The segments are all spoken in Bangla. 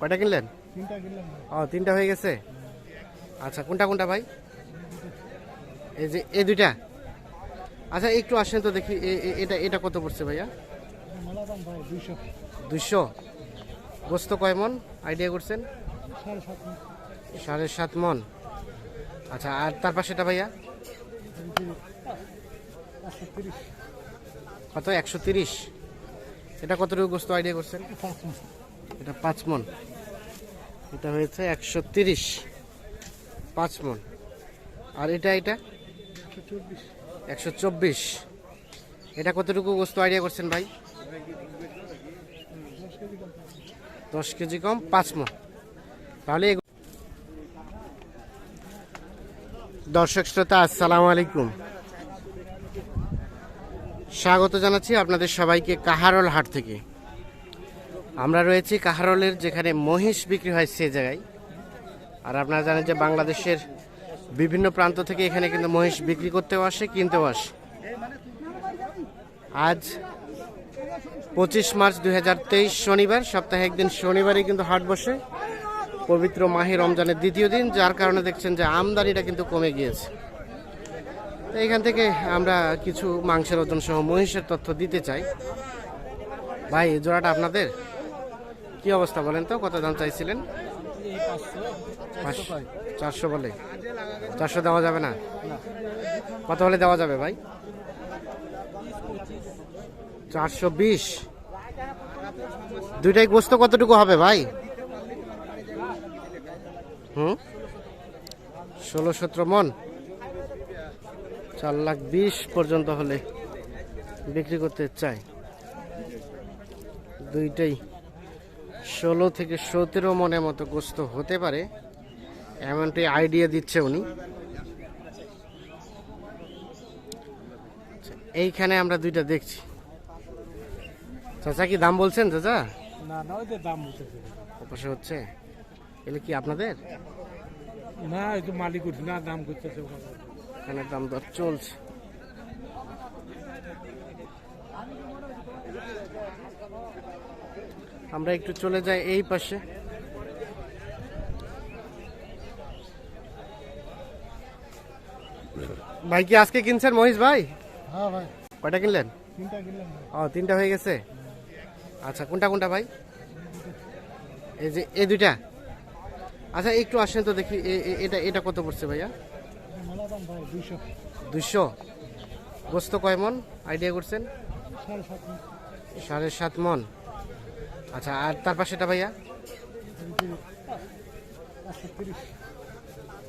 কয়টা কিনলেন? ও, তিনটা হয়ে গেছে? আচ্ছা কোনটা কোনটা ভাই? এই যে, এই দুইটা? আচ্ছা একটু আসেন তো দেখি এটা এটা কত পড়ছে ভাইয়া? দুইশো। গোস্ত কয় মন? আইডিয়া করছেন? সাড়ে সাত মন। আচ্ছা আর তার পাশেটা ভাইয়া? কত? একশো তিরিশ। এটা কতটুকু গোস্ত আইডিয়া করছেন? এটা পাঁচ মন। এটা হয়েছে একশো তিরিশ পাঁচ মন। আর এটা এটা? একশো চব্বিশ। এটা কতটুকু গোস্ত আইডিয়া করছেন ভাই? দশ কেজি কম, পাঁচ মন। তাহলে দর্শক শ্রোতা, আসসালামু আলাইকুম। স্বাগত জানাচ্ছি আপনাদের সবাইকে কাহারল হাট থেকে। আমরা রয়েছি কাহারলের, যেখানে মহিষ বিক্রি হয় সে জায়গায়। আর আপনারা জানেন যে বাংলাদেশের বিভিন্ন প্রান্ত থেকে এখানে কিন্তু মহিষ বিক্রি করতেও আসে, কিনতেও আসে। আজ পঁচিশ মার্চ দু হাজার তেইশ শনিবার, সপ্তাহে একদিন শনিবারই কিন্তু হাট বসে। পবিত্র মাহে রমজানের দ্বিতীয় দিন, যার কারণে দেখছেন যে আমদানিটা কিন্তু কমে গিয়েছে। তো এখান থেকে আমরা কিছু মাংসের ওজন সহ মহিষের তথ্য দিতে চাই। ভাই জোড়াটা আপনাদের? কি অবস্থা বলেন তো? কত দাম চাইছিলেন? চারশো বলে। চারশো দেওয়া যাবে না? কত হলে দেওয়া যাবে ভাই? চারশো বিশ। দুইটাই গোস্ত কতটুকু হবে ভাই? হুম? ষোলো, সতেরো মন। চার লাখ বিশ পর্যন্ত হলে বিক্রি করতে চাই দুইটাই। ষোলো থেকে সতেরো মনের মতো গোস্ত হতে পারে এমনটি আইডিয়া দিচ্ছে উনি। আচ্ছা, এইখানে আমরা দুইটা দেখছি। চাচা কি দাম বলছেন চাচা? না না ওই দাম হচ্ছে? এগুলো কি আপনাদের? না মালিক উঠছে না দাম করতেছে। এখানে দাম দর চলছে। আমরা একটু চলে যাই এই পাশে। ভাই কি আজকে কিনছেন মহিষ ভাই? হ্যাঁ কয়টা কিনলেন? তিনটা ও তিনটা হয়ে গেছে? আচ্ছা কোনটা কোনটা ভাই? এই যে এই দুইটা। আচ্ছা একটু আসেন তো দেখি এটা এটা কত পড়ছে ভাইয়া? দুইশো। গোস্ত কয় মন? আইডিয়া করছেন? সাড়ে সাত মন। আচ্ছা আর তার পাশেটা ভাইয়া?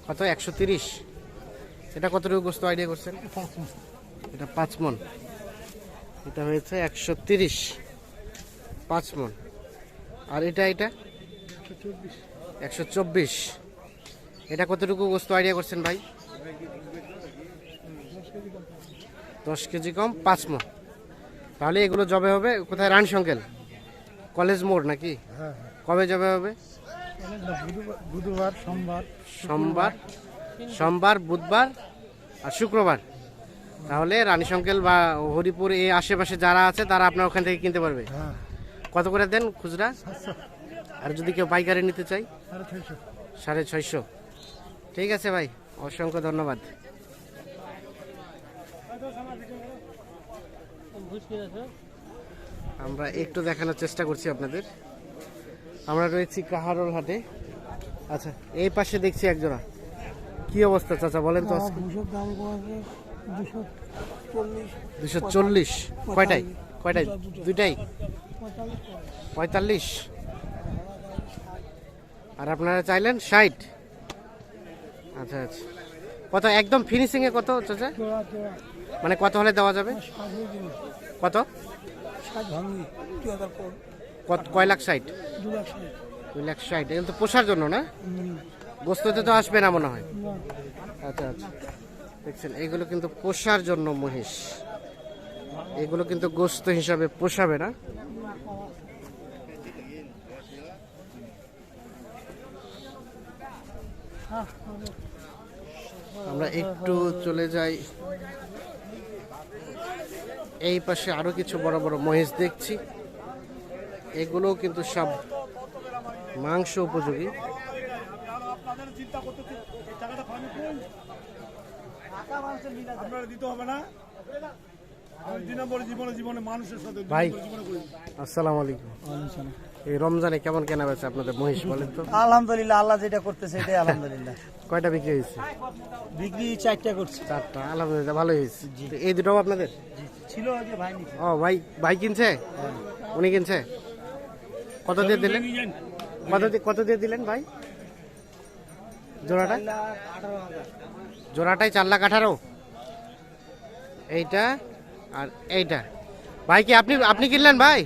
কত? একশো তিরিশ? এটা কতটুকু গোস্ত আইডিয়া করছেন? এটা পাঁচ মন। এটা হয়েছে একশো তিরিশ। পাঁচ মন। আর এটা এটা? একশো চব্বিশ। এটা কতটুকু গোস্ত আইডিয়া করছেন ভাই? দশ কেজি কম, পাঁচ মন। তাহলে এগুলো জবে হবে কোথায়? রানী সংকেল। কলেজ মোড় নাকি? হ্যাঁ কবে যাবে হবে? হ্যাঁ বুধবার সোমবার সোমবার সোমবার বুধবার আর শুক্রবার। তাহলে রানী সংকেল বা হরিপুর এই আশেপাশে যারা আছে তারা আপনার ওখান থেকে কিনতে পারবে। হ্যাঁ। কত করে দেন খুচরা? আর যদি কেউ পাইকারি নিতে চাই? সাড়ে ছয়শো। সাড়ে ছয়শো। ঠিক আছে ভাই অসংখ্য ধন্যবাদ। আমরা একটু দেখানোর চেষ্টা করছি আপনাদের। আমরা রয়েছি কাহারোল হাটে। আচ্ছা এই পাশে দেখছি একজোড়া কি অবস্থা চাচা বলেন তো দুশো চল্লিশ। কয়টাই কয়টাই দুইটাই পঁয়তাল্লিশ। আর আপনারা চাইলেন ষাট। আচ্ছা আচ্ছা। কত? একদম ফিনিশিংয়ে কত চাচা? মানে কত হলে দেওয়া যাবে? কত? ষাট ভাঙি দু হাজার পর। কত কয় লাখ ষাট? দু লাখ ষাট। দুই লাখ ষাট। এগুলো তো পোষার জন্য না? গোস্ততে তো আসবে না মনে হয়। আচ্ছা আচ্ছা। দেখছেন এগুলো কিন্তু পোষার জন্য মহিষ। এগুলো কিন্তু গোস্ত হিসাবে পোষাবে না। আমরা একটু চলে যাই। এই পাশে আরও কিছু বড় বড় মহিষ দেখছি। এগুলোও কিন্তু সব মাংস উপযোগী। দিতে হবে না। আমি দুই জীবনে জীবনে মানুষের ভাই। আসসালাম আসসালামু আলাইকুম। এই রমজানে কেমন কেনা বেচা আপনাদের মহিষ বলেন তো? আলহামদুলিল্লাহ আল্লাহ যেটা করতেছে এটাই আলহামদুলিল্লাহ। কয়টা বিক্রি হয়েছে? বিক্রি চারটা করছে। চারটা আলহামদুলিল্লাহ ভালোই হয়েছে। তো এই দুটাও আপনাদের? ছিল ভাই ও ভাই ভাই কিনছে? উনি কিনছে? কত দিয়ে দিলেন? কত দিয়ে কত দিয়ে দিলেন ভাই? জোড়াটা? জোড়াটাই চার লাখ আঠারো? এইটা আর এইটা। ভাই কি আপনি আপনি কিনলেন ভাই?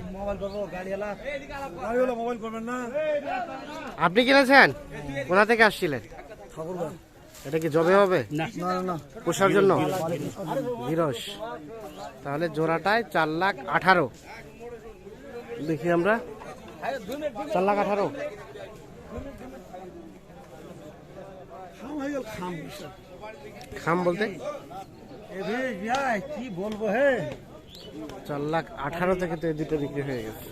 আপনি কিনেছেন? কোথা থেকে আসছিলেন? এটা কি জবে হবে? না না না। পোষার জন্য? হিরস তাহলে জোড়াটায় চার লাখ আঠারো। দেখি আমরা। চার লাখ আঠারো। খাম বলতে? এ ভাই ভাই কি বলব হে? চার লাখ আঠারো থেকে তো এই দুটো বিক্রি হয়ে গেছে।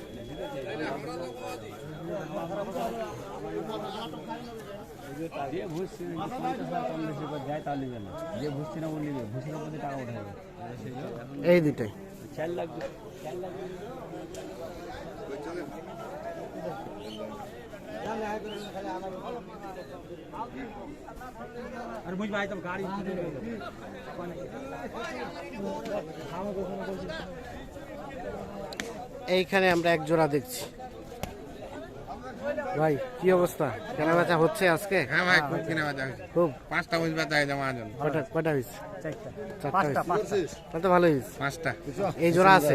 না এই দুটাই। চার লাখ আর মুই ভাই তো গাড়ি এইখানে আমরা এক জোড়া দেখছি। ভাই কি অবস্থা? কেনা বেচা হচ্ছে আজকে? হ্যাঁ ভাই খুব কিনে বাজা হয়েছে। খুব? পাঁচটা উইচ বাজা হয়েছে মহাজন কটা কটা হয়েছে চারটা। তাহলে তো ভালো হয়েছে পাঁচটা। এই জোড়া আছে?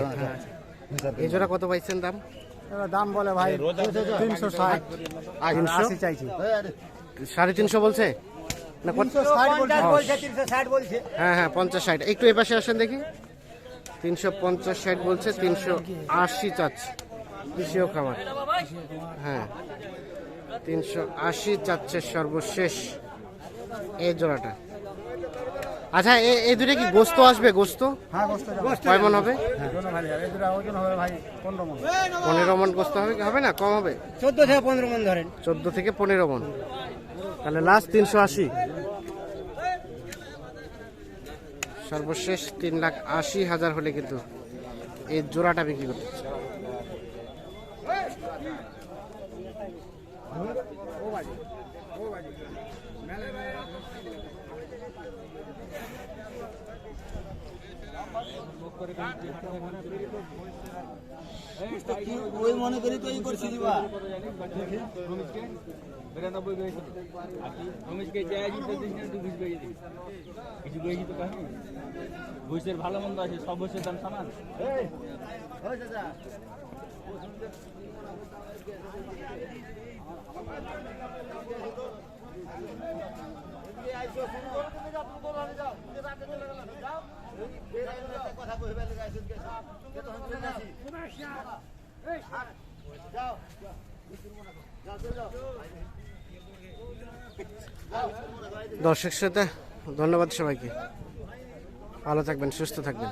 এই জোড়া কত পাইছেন দাম? দাম বলে ভাই তিনশো ষাট। তিনশো? আশি চাইছি। সাড়ে তিনশো বলছে? না হ্যাঁ হ্যাঁ পঞ্চাশ ষাট। একটু এ পাশে আসেন দেখি। তিনশো পঞ্চাশ ষাট বলছে তিনশো আশি চাচ্ছে। কৃষিও খামার। হ্যাঁ তিনশো আশি চাচ্ছে সর্বশেষ এই জোড়াটা। আচ্ছা এ- এই দুটো কি গোস্ত আসবে গোস্ত? হ্যাঁ গোস্ত কয় মন হবে? ভাই পনেরো মন গোস্ত হবে কি? হবে না কম হবে? চোদ্দ থেকে পনেরো মন ধরেন। চোদ্দ থেকে পনেরো মন। তাহলে লাস্ট তিনশো আশি। সর্বশেষ তিন লাখ আশি হাজার হলে কিন্তু এই জোড়াটা বিক্রি করতে ওই মনে করি তো এই করছি দিবা। বিরানব্বই গেছে রমেশকে তো দিস না তুই ঘুষ পেয়ে দিস কিছু গেছি তো কাহিনি ঘুষের ভালো মন্দ আছে সব ঘুষের দাম সমান দর্শক শ্রোতা ধন্যবাদ সবাইকে। ভালো থাকবেন সুস্থ থাকবেন।